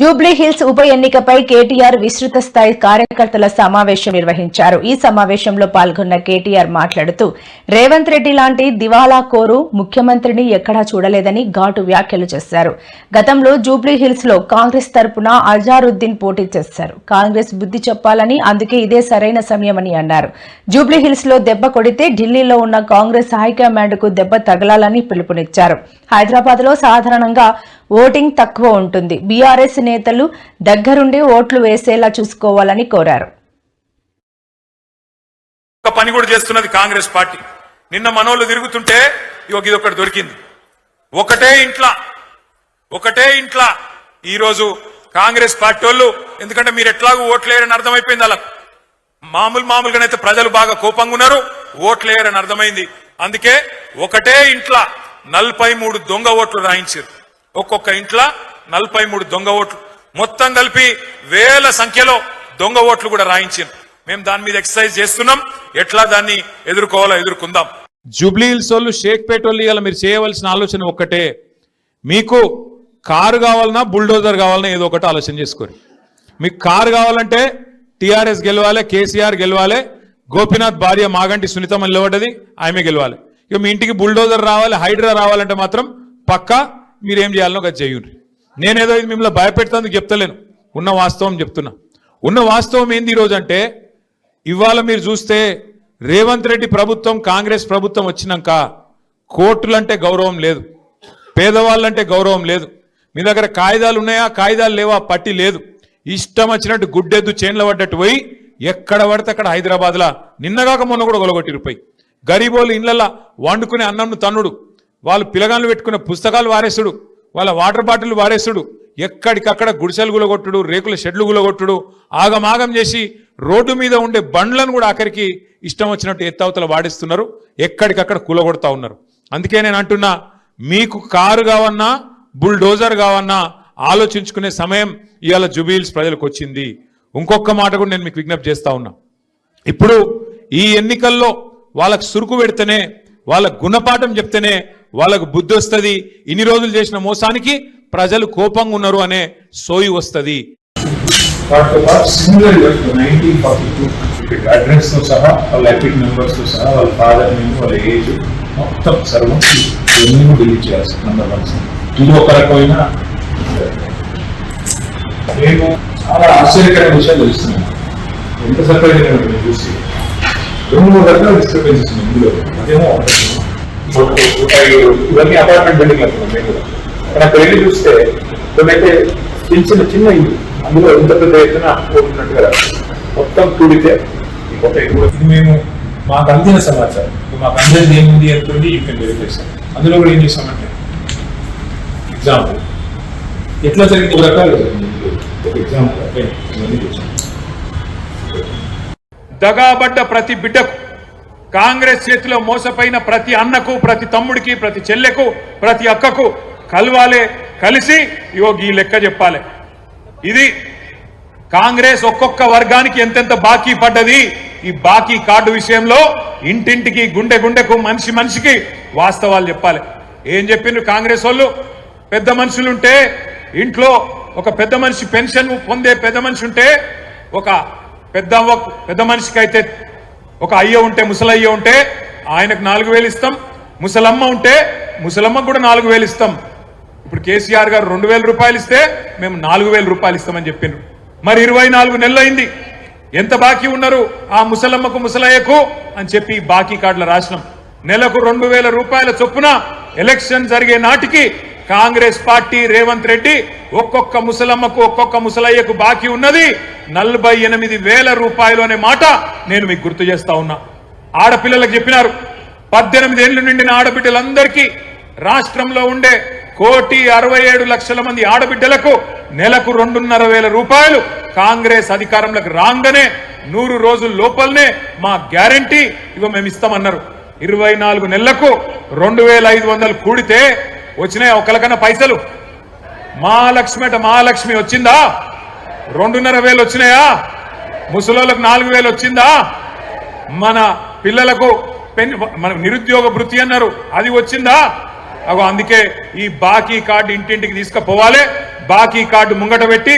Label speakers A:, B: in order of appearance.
A: Jubilee hills ఉప ఎన్నికపై కేటీఆర్ విస్తృత స్థాయి కార్యకర్తల సమావేశం నిర్వహించారు. ఈ సమావేశంలో పాల్గొన్న కేటీఆర్ మాట్లాడుతూ రేవంత్ రెడ్డి లాంటి దివాలా కోరు ముఖ్యమంత్రిని ఎక్కడా చూడలేదని ఘాటు వ్యాఖ్యలు చేశారు. గతంలో జూబ్లీ హిల్స్లో కాంగ్రెస్ తరపున అజారుద్దీన్ పోటీ చేశారు. కాంగ్రెస్ బుద్ధి చెప్పాలని అందుకే ఇదే సరైన సమయమని అన్నారు. జూబ్లీ హిల్స్లో దెబ్బ కొడితే ఢిల్లీలో ఉన్న కాంగ్రెస్ హైకమాండ్కు దెబ్బ తగలాలని పిలుపునిచ్చారు. హైదరాబాద్లో సాధారణంగా ఓటింగ్ తక్కువ ఉంటుంది. బీఆర్ఎస్ నేతలు దగ్గరుండి ఓట్లు వేసేలా చూసుకోవాలని కోరారు.
B: ఒక పని కూడా చేస్తున్నది కాంగ్రెస్ పార్టీ. నిన్న మనోళ్ళు తిరుగుతుంటే ఇది ఒకటి దొరికింది. ఒకటే ఇంట్లో ఒకటే ఇంట్లో ఈరోజు కాంగ్రెస్ పార్టీ వాళ్ళు ఎందుకంటే మీరు ఎట్లాగూ ఓట్లేయరని అర్థమైపోయింది అలా మామూలు మామూలుగానైతే ప్రజలు బాగా కోపంగా ఉన్నారు ఓట్లేయరని అర్థమైంది. అందుకే ఒకటే ఇంట్లో నలభై మూడు దొంగ ఓట్లు రాయించారు. ఒక్కొక్క ఇంట్లో నలభై మూడు దొంగ ఓట్లు. మొత్తం కలిపి వేల సంఖ్యలో దొంగ ఓట్లు కూడా రాయించారు మేము దాని మీద ఎక్సర్సైజ్ చేస్తున్నాం. ఎట్లా దాన్ని ఎదుర్కోవాలో ఎదుర్కొందాం.
C: జూబ్లీ హిల్స్ వాళ్ళు షేక్పేట వాళ్ళు మీరు చేయవలసిన ఆలోచన ఒక్కటే. మీకు కారు కావాలన్నా బుల్డోజర్ కావాలన్నా ఏదో ఒకటి ఆలోచన చేసుకోరు. మీకు కారు కావాలంటే టీఆర్ఎస్ గెలవాలి కేసీఆర్ గెలవాలి గోపీనాథ్ భార్య మాగంటి సునీతమ్మ నిలబడ్డది ఆమె గెలవాలి. ఇక మీ ఇంటికి బుల్డోజర్ రావాలి హైడ్రా రావాలంటే మాత్రం పక్కా మీరేం చేయాలనో అది చేయండి నేనేదో ఇది మిమ్మల్ని భయపెడతాను చెప్తలేను. ఉన్న వాస్తవం చెప్తున్నా. ఉన్న వాస్తవం ఏంది ఈరోజు అంటే ఇవాళ మీరు చూస్తే రేవంత్ రెడ్డి ప్రభుత్వం కాంగ్రెస్ ప్రభుత్వం వచ్చినాక కోర్టులంటే గౌరవం లేదు. పేదవాళ్ళంటే గౌరవం లేదు. మీ దగ్గర కాగితాలు ఉన్నాయా? కాగితాలు లేవా? పట్టి లేదు. ఇష్టం వచ్చినట్టు గుడ్డెద్దు చేన్ల పడ్డట్టు పోయి ఎక్కడ పడితే అక్కడ హైదరాబాద్లా. నిన్నగాక మొన్న కూడా గొలగొట్టిరుపోయి గరీబోళ్ళు ఇళ్ళలా వండుకునే అన్నంను తన్నుడు. వాళ్ళు పిలగాళ్ళు పెట్టుకున్న పుస్తకాలు వారేసుడు. వాళ్ళ వాటర్ బాటిల్ వారేసుడు. ఎక్కడికక్కడ గుడిసెలు గులగొట్టుడు రేకుల షెడ్లు గులగొట్టుడు. ఆగమాగం చేసి రోడ్డు మీద ఉండే బండ్లను కూడా ఆఖరికి ఇష్టం వచ్చినట్టు ఎత్తవతల వాడిస్తున్నారు. ఎక్కడికక్కడ కూలగొడతా ఉన్నారు. అందుకే నేను అంటున్నా మీకు కారు కావన్నా బుల్డోజర్ కావన్నా ఆలోచించుకునే సమయం ఇవాళ జుబీల్స్ ప్రజలకు వచ్చింది. ఇంకొక మాట కూడా నేను మీకు విజ్ఞప్తి చేస్తా ఉన్నా. ఇప్పుడు ఈ ఎన్నికల్లో వాళ్ళకు సురుకు పెడితేనే వాళ్ళ గుణపాఠం చెప్తేనే వాళ్ళకు బుద్ధి వస్తుంది ఇన్ని రోజులు చేసిన మోసానికి ప్రజలు కోపంగా ఉన్నారు అనే సోయి వస్తుంది.
D: వాటితో అడ్రస్తో సహా వాళ్ళ ఎపిక్ నెంబర్స్తో సహా వాళ్ళ ఫాదర్ నేమ్ వాళ్ళ ఏజ్ మొత్తం సర్వం ఇవన్నీ డిలీట్ చేయాల్సి నంబర్ వన్స్ ఇది ఒక రకమైన మేము చాలా ఆశ్చర్యకరమైన విషయాలు తెలుస్తున్నాం ఎంత సర్ప్రైజ్ అయినా చూసి. రెండు మూడు రకాల డిస్టర్బెన్సెస్ ఉన్నాయి ఇందులో. అదేమో ఇవన్నీ అపార్ట్మెంట్ బిల్డింగ్ అనుకున్నాం మేము కూడా. అక్కడ వెళ్ళి చూస్తే కొన్నైతే చిన్న చిన్న చిన్న ఇల్లు అందులో ఎంత పెద్ద ఎత్తున పోతున్నట్టుగా రాదు. మొత్తం కూడితే ఒక ఇది మేము మాకు అందిన సమాచారం. మాకు అందరిది ఏముంది అనుకుంది యూ కెన్ వెరిఫై అందులో కూడా ఏం చేస్తామంటే ఎగ్జాంపుల్ ఎట్లా జరిగింది ఒక రకాలు ఒక ఎగ్జాంపుల్
B: దగాబడ్డ ప్రతి బిడ్డకు కాంగ్రెస్ చేతిలో మోసపోయిన ప్రతి అన్నకు ప్రతి తమ్ముడికి ప్రతి చెల్లెకు ప్రతి అక్కకు కలవాలే కలిసి ఇగో ఈ లెక్క చెప్పాలి. ఇది కాంగ్రెస్ ఒక్కొక్క వర్గానికి ఎంతెంత బాకీ పడ్డది? ఈ బాకీ కార్డు విషయంలో ఇంటింటికి గుండె గుండెకు మనిషి మనిషికి వాస్తవాలు చెప్పాలి. ఏం చెప్పిండ్రు కాంగ్రెస్ వాళ్ళు? పెద్ద మనుషులుంటే ఇంట్లో ఒక పెద్ద మనిషి పెన్షన్ పొందే పెద్ద మనిషి ఉంటే ఒక పెద్ద పెద్ద మనిషికి అయితే ఒక అయ్య ఉంటే ముసలయ్య ఉంటే ఆయనకు నాలుగు వేలు ఇస్తాం ముసలమ్మ ఉంటే ముసలమ్మకు కూడా నాలుగు వేలు ఇస్తాం. ఇప్పుడు కేసీఆర్ గారు రెండు వేల రూపాయలు ఇస్తే మేము నాలుగు వేల రూపాయలు ఇస్తామని చెప్పిండ్రు మరి ఇరవై నాలుగు నెలలు అయింది. ఎంత బాకీ ఉన్నారు? ఆ ముసలమ్మకు ముసలయ్యకు అని చెప్పి బాకీ కార్డుల రాసినాం. నెలకు రెండు వేల రూపాయల చొప్పున ఎలక్షన్ జరిగే నాటికి కాంగ్రెస్ పార్టీ రేవంత్ రెడ్డి ఒక్కొక్క ముసలమ్మకు ఒక్కొక్క ముసలయ్యకు బాకీ ఉన్నది. నలభై ఎనిమిది వేల రూపాయలు అనే మాట నేను మీకు గుర్తు చేస్తా ఉన్నా. ఆడపిల్లలకు చెప్పినారు. పద్దెనిమిది ఏళ్ళు నిండిన ఆడబిడ్డలందరికీ రాష్ట్రంలో ఉండే కోటి అరవై ఏడు లక్షల మంది ఆడబిడ్డలకు నెలకు రెండున్నర వేల రూపాయలు కాంగ్రెస్ అధికారంలోకి రాగానే నూరు రోజుల లోపలనే మా గ్యారంటీ ఇవ మేము ఇస్తామన్నారు ఇరవై నాలుగు నెలలకు రెండు వేల ఐదు వందలు కూడితే వచ్చినాయి ఒకరికన్నా పైసలు? మహాలక్ష్మి అట మహాలక్ష్మి వచ్చిందా? రెండున్నర వేలు వచ్చినాయా? ముసలోళ్ళకు నాలుగు వేలు వచ్చిందా? మన పిల్లలకు పెన్ మన నిరుద్యోగ వృత్తి అన్నారు అది వచ్చిందా? అగో అందుకే ఈ బాకీ కార్డు ఇంటింటికి తీసుకుపోవాలి బాకీ కార్డు ముంగట పెట్టి